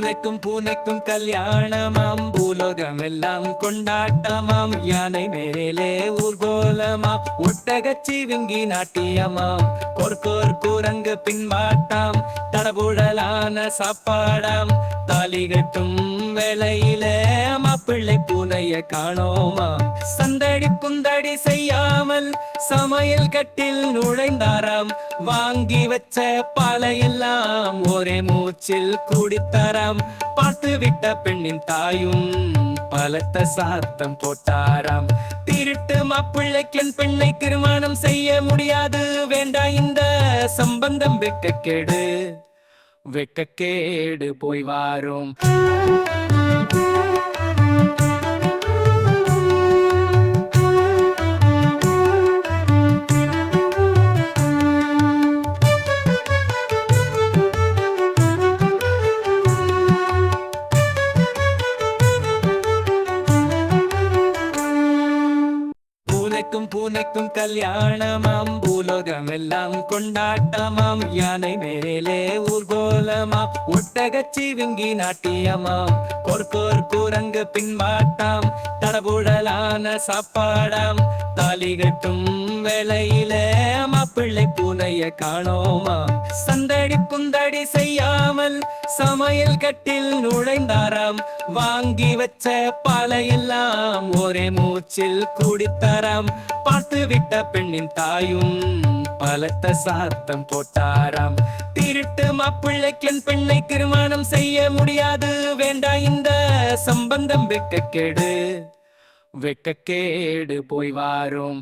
பூனைக்கும் பூனைக்கும் கல்யாணமாம் பூலோகம் எல்லாம் கொண்டாட்டமாம். யானை மேலே ஊர்கோலமாம் ஒட்டகச்சி விங்கி நாட்டியமாம். கொர்கோர் கூரங்கு பின்பாட்டாம் தடபுடலான சாப்பாடாம். தாலி கட்டும் வேளையிலே பிள்ளை பூனைய காணோமா? சந்தடி புந்தடி செய்யாமல் சமையல் கட்டில் நுழைந்தாராம். வாங்கி வச்ச பாலையெல்லாம் ஒரே மூச்சில் குடித்தாராம். பார்த்து விட்ட பெண்ணின் தாயும் பலத்த சாத்தம் போட்டாராம். திருட்டு மாப்பிள்ளைக்கென் பெண்ணை திருமணம் செய்ய முடியாது. வேண்டா இந்த சம்பந்தம் வெக்கக்கேடு வெக்கக்கேடு போய் வாரும். பூனைக்கும் பூனைக்கும் கல்யாணமாம் பூலோகம் எல்லாம் கொண்டாட்டமாம். யானை மேலே ஊர்கோலமாம். ஒட்டகச்சி விங்கி நாட்டியமாம். கொர்கோர் கூரங்கு பின்பாட்டாம் தடபுடலான சாப்பாடாம். தாலி கட்டும் வேலையிலே வெள்ளை பூனைய காணோமா? சந்தடி புந்தடி செய்யாமல் சமையல் கட்டில் நுழைந்தாராம். வாங்கி வச்ச பாலையெல்லாம் ஒரே மூச்சில் குடித்தாராம். பார்த்து விட்ட பெண்ணின் தாயும் பலத்த சாத்தம் போட்டாராம். திருட்டு மாப்பிள்ளைக்கென் பெண்ணை திருமணம் செய்ய முடியாது. வேண்டா இந்த சம்பந்தம் வெக்கக்கேடு வெக்கக்கேடு போய் வாரும்.